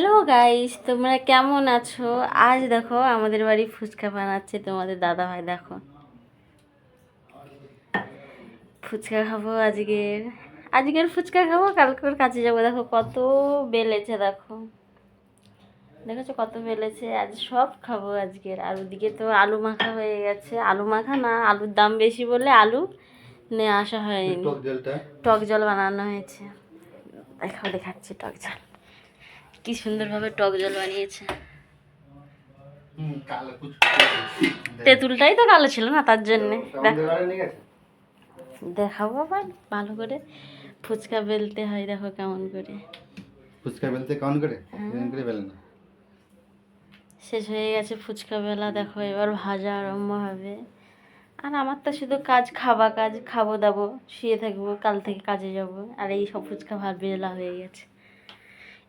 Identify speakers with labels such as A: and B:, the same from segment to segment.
A: Hello guys তোমরা কেমন আছো? আজ দেখো আমাদের বাড়ি ফুচকা বানাচ্ছে তোমাদের দাদা ভাই দেখো। ফুচকা খাব আজকের। আজকের ফুচকা খাব কালকের কাছে যাব। দেখো কত বেলেছে দেখো। দেখেছ কত বেলেছে? আজ সব খাব আজকের। আর ওদিকে তো আলু মাখা হয়ে গেছে। আলু মাখা না আলুর দাম বেশি বলে আলু নিয়ে আসা হয়নি।
B: টক
A: জল বানানো হয়েছে। দেখো দেখাচ্ছি টক জল। কি সুন্দরভাবে টক জল বানিয়েছে। তেঁতুলটাই তো কালো ছিল না তার জন্যে। দেখাবো আবার ভালো করে ফুচকা বেলতে হয় দেখো কেমন করে।
B: ফুচকা বেলতে কেমন করে?
A: হ্যাঁ।
B: কেমন করে বেলে না?
A: শেষ হয়ে গেছে ফুচকা বেলা দেখো এবার ভাজা আরম্ভ হবে। আর আমার তো শুধু কাজ খাওয়া কাজ খাব দাবো শুয়ে থাকব কাল থেকে কাজে যাব আর এই সব ফুচকা ভাত বেলা হয়ে গেছে।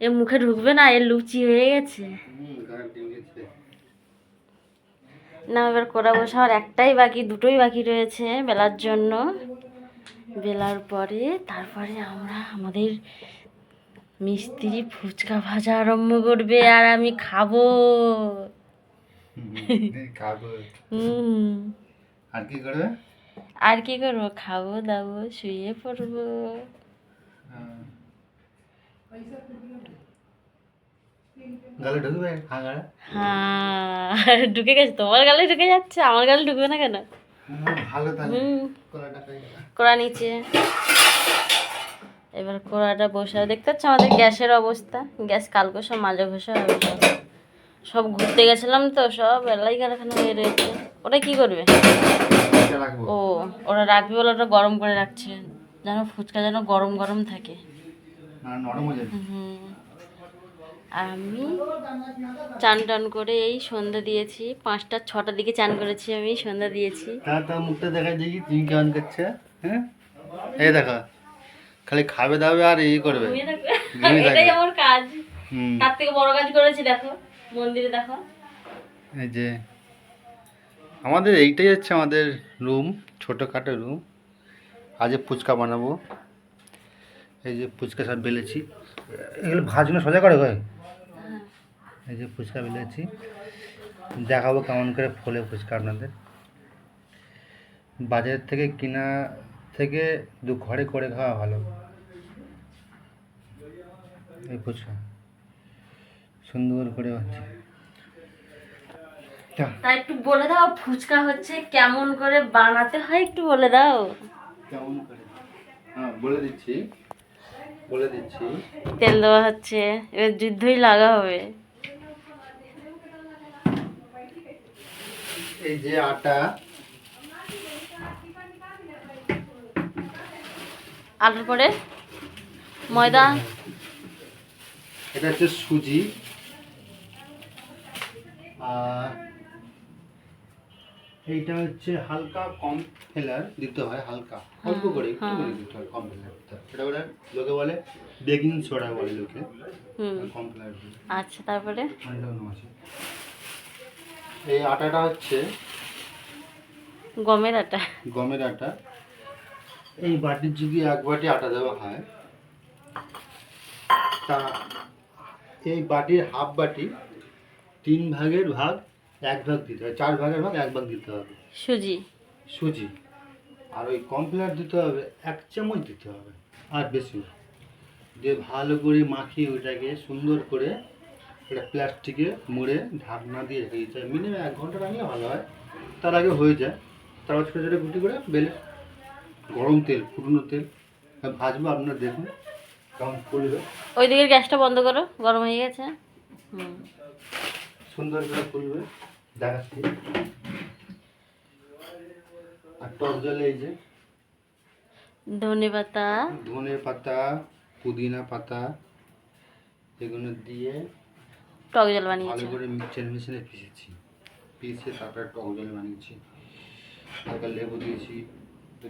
A: এ মুখে ঢুকবে না এর লুচি হয়ে গেছে। না এবার করা বসার একটাই বাকি দুটোই বাকি রয়েছে বেলার জন্য। বেলার পরে তারপরে আমরা আমাদের মিস্ত্রি ফুচকা ভাজা আরম্ভ করবে আর আমি খাব।
B: খাব। আর কি করবে?
A: আর কি করব? খাব দাবো শুয়ে পড়ব।
B: হ্যাঁ। গালে ঢুকবে হ্যাঁ গাড়ে
A: হ্যাঁ ঢুকে গেছে তোমার গালে ঢুকে যাচ্ছে আমার গালে ঢুকবে না কেন
B: ভালো তাহলে
A: কড়া নিচে এবার কড়াটা বসে দেখতে পাচ্ছ আমাদের গ্যাসের অবস্থা গ্যাস কালকে সব মাজা ঘষা হবে সব সব ঘুরতে গেছিলাম তো সব এলাই কারখানা হয়ে রয়েছে ওটা কি করবে ও ওরা রাখবে বলে ওটা গরম করে রাখছে যেন ফুচকা যেন গরম গরম থাকে আমি চান টান করে এই সন্ধ্যা দিয়েছি পাঁচটা ছটার দিকে চান করেছি আমি সন্ধ্যা দিয়েছি।
B: মুখটা দেখা দেখি তুমি কেমন করছে হ্যাঁ? এই দেখো খালি খাবে দাবে আর এই করবে।
A: এটাই আমার কাজ। তার থেকে বড় কাজ করেছি দেখো মন্দিরে দেখো।
B: এই যে আমাদের এইটাই হচ্ছে আমাদের রুম ছোটোখাটো রুম আজ ফুচকা বানাবো। এই যে ফুচকা সব বেলেছি। এগুলো ভাজনো সোজা করে ভাই এই যে ফুচকা বেলেছি। দেখাবো কেমন করে ফোলে ফুচকা আপনাদের। বাজারের থেকে কিনা থেকে দু ঘরে করে খাওয়া ভালো। এই ফুচকা। সুন্দর করে হচ্ছে। তা
A: একটু বলে দাও ফুচকা হচ্ছে কেমন করে বানাতে হয় একটু বলে দাও।
B: কেমন করে? হ্যাঁ বলে দিচ্ছি। বলে দিচ্ছি।
A: তেল দেওয়া হচ্ছে এবার যুদ্ধই লাগা হবে।
B: এই যে আটা।
A: আলুর পরে ময়দা।
B: এটা হচ্ছে সুজি। আর এইটা হচ্ছে হালকা কম ফেলার দিতে হয় হালকা। অল্প করে একটু
A: হ্যাঁ।
B: করে দিতে হয় কম ফেলার দিতে হয়। এটা বলে লোকে বলে বেকিং সোডা বলে লোকে। কম ফেলার
A: আচ্ছা তারপরে?
B: আছে। এই আটাটা হচ্ছে
A: গমের আটা।
B: গমের আটা। এই বাটির যদি এক বাটি আটা দেওয়া হয় তা এই বাটির হাফ বাটি তিন ভাগের ভাগ এক ভাগ দিতে হবে চার ভাগের ভাগ এক ভাগ দিতে হবে।
A: সুজি।
B: সুজি। আর ওই কমপ্লেট দিতে হবে এক চামচ দিতে হবে আর বেশি না। দিয়ে ভালো করে মাখিয়ে ওইটাকে সুন্দর করে একটা প্লাস্টিকে মুড়ে ঢাকনা দিয়ে রেখে দিতে হবে। মিনিমাম এক ঘণ্টা রাখলে ভালো হয়। তার আগে হয়ে যায়। তারপর ছোটো ছোটো গুটি করে বেলে। গরম তেল ফুটনো তেল। ভাজবো আপনারা দেখুন কেমন ফুলবে।
A: ওই দিকের গ্যাসটা বন্ধ করো গরম হয়ে গেছে। হুম।
B: সুন্দর করে ফুলবে দেখাচ্ছি। আর টক জলে এই যে
A: ধনে পাতা।
B: ধনে পাতা পুদিনা পাতা এগুলো দিয়ে
A: টক জল
B: ভালো করে মিক্সচার মেশিনে পিষেছি। পিষে তারপরে টক জল বানিয়েছি। হালকা লেবু দিয়েছি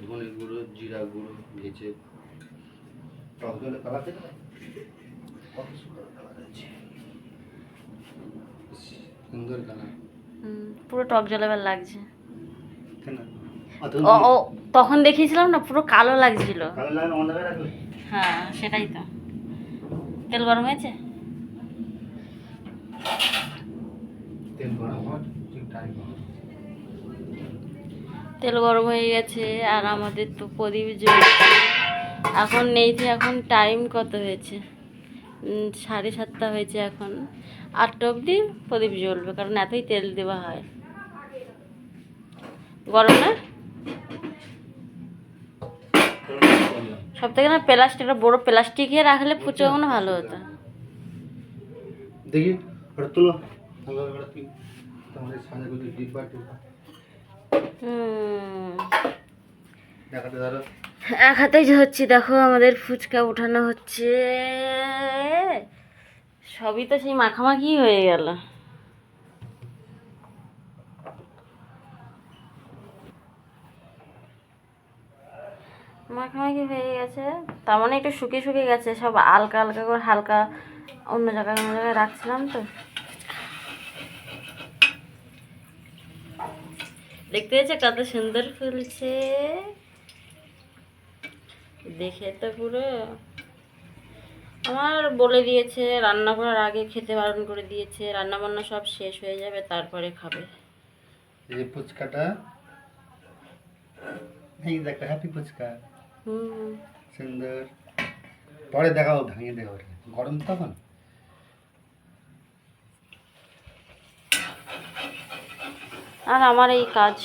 B: ধনে গুঁড়ো জিরা গুঁড়ো ভেজে। টক জলে কালাতে কত সুন্দর কালার আছে সুন্দর কালার
A: পুরো টক জল এবার লাগছে ও ও তখন দেখিয়েছিলাম না পুরো কালো লাগছিল। হ্যাঁ সেটাই তো। তেল গরম হয়েছে?
B: তেল গরম
A: হয়ে গেছে আর আমাদের তো প্রদীপ জ্বলছে। এখন নেই যে এখন টাইম কত হয়েছে? সাড়ে সাতটা হয়েছে এখন। আটটা অবধি প্রদীপ জ্বলবে কারণ এতই তেল দেওয়া হয়। গরম না? সব থেকে না প্লাস্টিকটা বড় প্লাস্টিকে রাখলে ফুচকাগুলো ভালো হতো।
B: দেখি তুলো।
A: এক হাতেই হচ্ছে দেখো আমাদের ফুচকা উঠানো হচ্ছে। সবই তো সেই মাখামাখি হয়ে গেল। মাখামাখি হয়ে গেছে। তার মানে একটু শুকিয়ে শুকিয়ে গেছে, সব হালকা হালকা করে হালকা অন্য জায়গায় অন্য জায়গায় রাখছিলাম তো। দেখতে পেয়েছে কত সুন্দর ফুলছে। দেখে তো পুরো আমার বলে দিয়েছে রান্না করার আগে খেতে বারণ করে দিয়েছে রান্না বান্না সব শেষ হয়ে যাবে তারপরে খাবে।
B: এই ফুচকাটা এই দেখো হ্যাপি ফুচকা।
A: হুম।
B: সুন্দর। পরে দেখাও ভাঙিয়ে দেখাও গরম তখন
A: আর আমার এই কাজ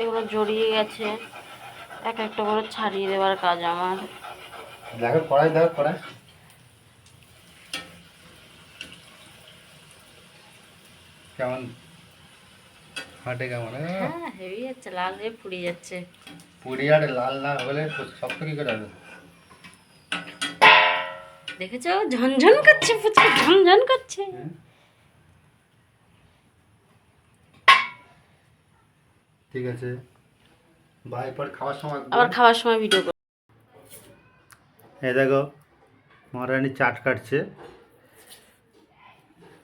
A: এগুলো জড়িয়ে গেছে। এক একটা করে ছাড়িয়ে দেওয়ার কাজ আমার।
B: দেখো কড়াই দেখো কড়াই। কেমন? হাটে কেমন
A: হ্যাঁ? হেভি যাচ্ছে লাল হয়ে পুড়ে যাচ্ছে।
B: পুরি আর লাল না হলে শক্ত কি করে হবে?
A: দেখেছ? ঝনঝন করছে ফুচকা ঝনঝন করছে।
B: ঠিক আছে। বাই পর খাওয়ার সময়
A: আবার খাওয়ার সময় ভিডিও করো।
B: এই দেখো মহারানী চাট কাটছে।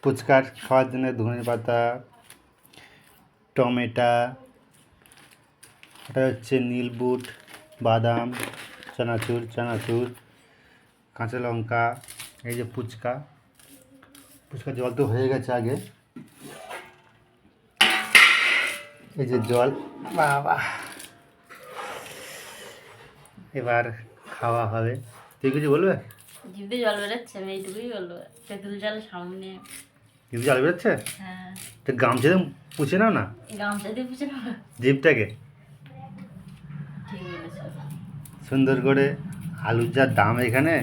B: ফুচকার খাওয়ার জন্য ধনে পাতা টমেটা এটা হচ্ছে নীলবুট বাদাম চানাচুর চানাচুর কাঁচা লঙ্কা এই যে ফুচকা ফুচকা জল তো হয়ে গেছে আগে। এই যে জল। বাবা। এবার খাওয়া হবে। তুই কিছু বলবে?
A: জিভে জল বেরোচ্ছে আমি এইটুকুই বলব। তেঁতুল জল সামনে।
B: জিভ জল বেরোচ্ছে
A: হ্যাঁ।
B: তো গামছা দিয়ে পুছে নাও না।
A: গামছা দিয়ে পুছে না
B: জিভটাকে সুন্দর করে আলুর যা দাম এখানে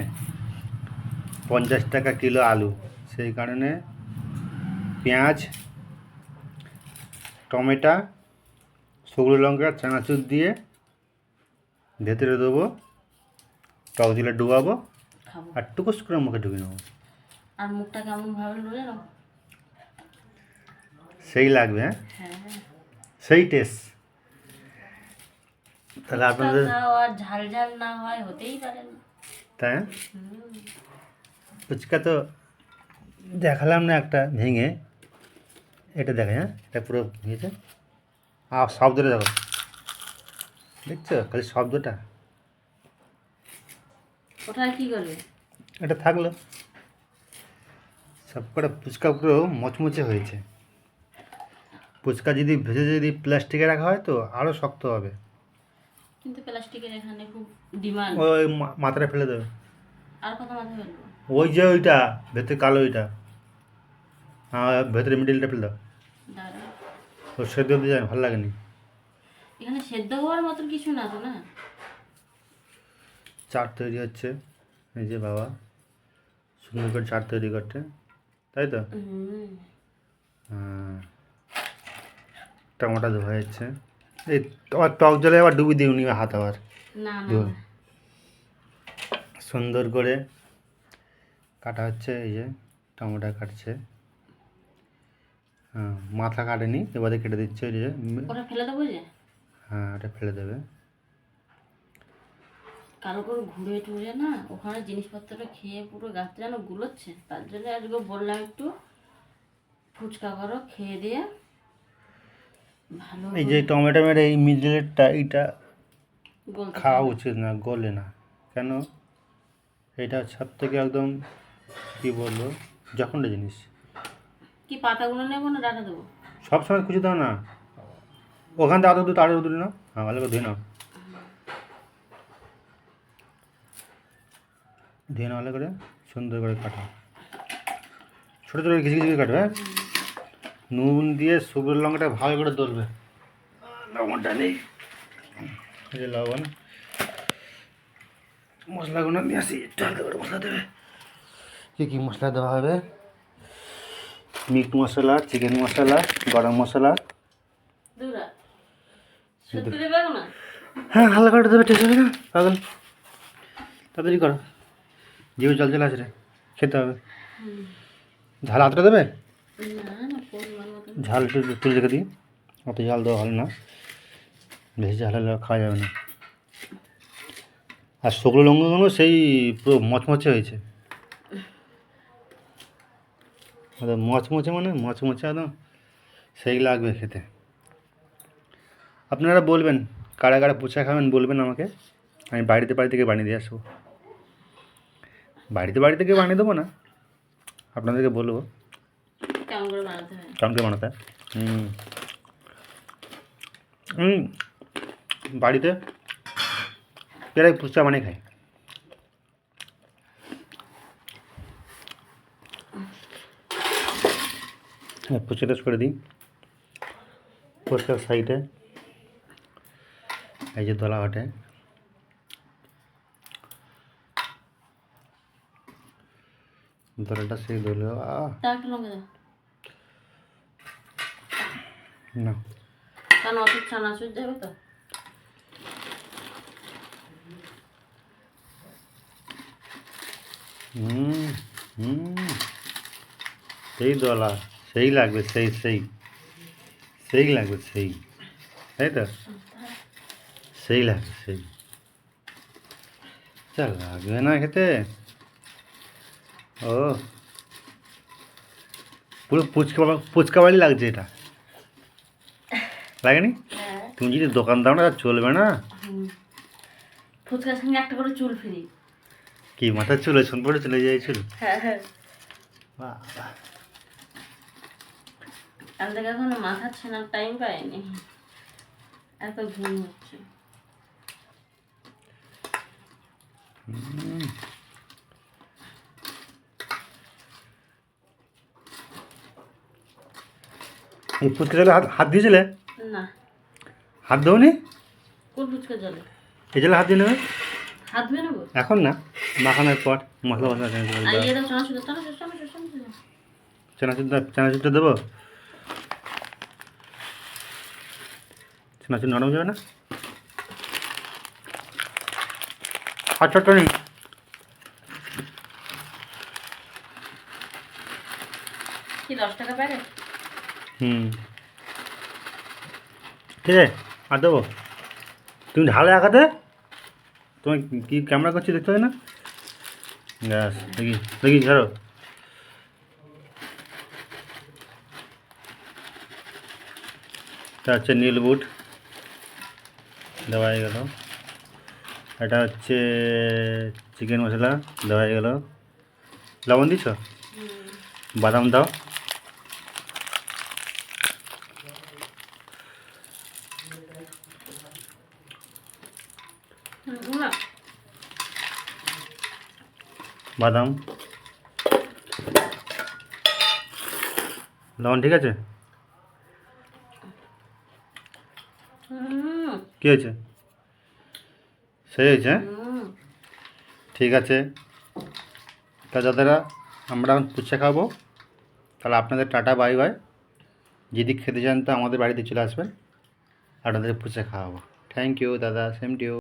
B: পঞ্চাশ টাকা কিলো আলু। সেই কারণে পেঁয়াজ টমেটো শুকনো লঙ্কা চানাচুর দিয়ে ভেতরে দেবো টক দিলে ডুবাবো আর টুকুস করে মুখে ঢুকে নেব।
A: আর মুখটা কেমন ভাবে
B: সেই লাগবে হ্যাঁ?
A: হ্যাঁ
B: সেই টেস্ট তাহলে আপনাদের
A: ঝাল ঝাল না হয় হতেই পারে না।
B: তাই হ্যাঁ? ফুচকা তো দেখালাম না একটা ভেঙে। এটা দেখে হ্যাঁ? এটা পুরো ভেঙেছে। আর শব্দটা দেখো। দেখছ? খালি শব্দটা।
A: ওটা কি করবে?
B: এটা থাকল। সব কটা ফুচকা পুরো মচমচে হয়েছে। ফুচকা যদি ভেজে যদি প্লাস্টিকে রাখা হয় তো আরও শক্ত হবে।
A: কিন্তু প্লাস্টিকের এখানে খুব ডিমান্ড।
B: ওই মাথাটা ফেলে দেবে।
A: আর কত মাথা ফেলব?
B: ওই যে ওইটা ভেতরে কালো ওইটা। হ্যাঁ ভেতরে মিডিলটা ফেলে দাও। ও সেদ্ধ হতে যায় ভালো লাগেনি।
A: এখানে সেদ্ধ হওয়ার মতন কিছু না তো না?
B: চাট তৈরি হচ্ছে এই যে বাবা। সুন্দর করে চাট তৈরি করছে তাই তো? হ্যাঁ। টমাটো ধোয়া যাচ্ছে এই আবার টক জলে আবার ডুবি দিও নি হাত আবার।
A: না না
B: সুন্দর করে কাটা হচ্ছে এই যে টমেটো কাটছে। হ্যাঁ মাথা কাটেনি এবারে কেটে দিচ্ছে এই যে
A: ওটা ফেলে দেবো যে?
B: হ্যাঁ ওটা ফেলে দেবে।
A: কারও করে ঘুরে টুরে না ওখানে জিনিসপত্রটা খেয়ে পুরো গাছটা যেন গুলোচ্ছে তার জন্য আজকে বললাম একটু ফুচকা করো খেয়ে দিয়ে
B: এই যে টমেটো মেরে এই মিডলেরটা এইটা খাওয়া উচিত না গলে না। কেন? এটা সব থেকে একদম কী বলব? যখনটা জিনিস।
A: কি পাতাগুলো নেব না ডাটা দেবো?
B: সব সময় খুঁজে দাও না। ওখান থেকে আদৌ আরও দুটো নাও। হ্যাঁ ভালো করে ধুয়ে নাও। ধুয়ে নাও ভালো করে। সুন্দর করে কাটো। ছোটো ছোটো কিছু করে কাটবে হ্যাঁ? নুন দিয়ে শুকনো লঙ্কাটা ভালো করে দলবে লবণটা নেই। এই যে লবণ। মশলাগুলো নিয়ে আসি একটু হালকা করে মশলা দেবে। কী কী মশলা দেওয়া হবে? মিট মশলা চিকেন মশলা গরম মশলা। হ্যাঁ হালকা করে দেবে ঠিক আছে না? পাগল। তাড়াতাড়ি করো। জিও জল জল আছে রে খেতে হবে। ঝাল আতটা দেবে?
A: না।
B: ঝাল তুলে রেখে দিই। অত ঝাল দেওয়া ভালো না। বেশি ঝাল হলে খাওয়া যাবে না। আর শুকনো লঙ্কাগুলো সেই পুরো মচমচে হয়েছে। মচমচে মানে? মচমচে একদম সেই লাগবে খেতে। আপনারা বলবেন, কারা কারা পুচা খাবেন বলবেন আমাকে। আমি বাড়িতে বাড়ি থেকে বানিয়ে দিয়ে আসব। বাড়িতে বাড়ি থেকে বানিয়ে দেবো না? আপনাদেরকে বলব।
A: কেমন করে বানাতে হয়।
B: কেমন বানাতে হয়? হুম। বাড়িতে? প্রায় ফুচকা বানিয়ে খাই হ্যাঁ ফুচকাটা করে দিই। ফুচকার সাইডে এই যে দলা ঘাটে। দলাটা সেই দলে আহ
A: তা একটু লঙ্কা দাও
B: না।
A: কারণ অত চানাচুর যাবে তো।
B: হুম হুম। সেই দলা সেই লাগবে সেই সেই। সেই লাগবে সেই। তাই তো? সেই লাগবে সেই। চল লাগবে না খেতে। ও। পুরো পুচকা পুচকা বাড়ি লাগছে এটা। লাগেনি?
A: হ্যাঁ।
B: তুমি যদি দোকান দাও না চলবে না।
A: ফুচকার সঙ্গে একটা করে চুল ফ্রি
B: কি মাথার চুল শোন পড়ে চলে যায় চুল?
A: হ্যাঁ হ্যাঁ।
B: বাহ বাহ
A: আমি থেকে এখনও মাথা ছেনার টাইম পাইনি। এত ঘুম হচ্ছে।
B: এই ফুচকা হাত হাত দিয়েছিলে? হাত দেওনি
A: নি?
B: এই জলে হাত দিয়ে নেবে?
A: হাত
B: এখন না মাখানোর পর মশলা মশলা
A: দাও দাও দাও।
B: চানাচুর চানাচুরটা দেবো? চানাচুর নরম যাবে না? আর চটনি হুম। ঠিক আছে? আর দেবো? তুমি ঢালে আঁকাতে তোমার কি ক্যামেরা করছি দেখতে হবে না? ব্যাস দেখি দেখি ধরো। এটা হচ্ছে নীল বুট। দেওয়া হয়ে গেল। এটা হচ্ছে চিকেন মশলা দেওয়া হয়ে গেল। লবণ দিছ? বাদাম দাও
A: হুম, না
B: বাদাম লবণ ঠিক আছে
A: হুম
B: কী হয়েছে সেই হয়েছে হ্যাঁ?
A: হুম
B: ঠিক আছে তা যাদের আমরা এখন ফুচকা খাব তাহলে আপনাদের টাটা বাই বাই যদি খেতে চান তো আমাদের বাড়িতে চলে আসবেন আপনাদের ফুচকা খাওয়াবো থ্যাংক ইউ দাদা সেম টু ইউ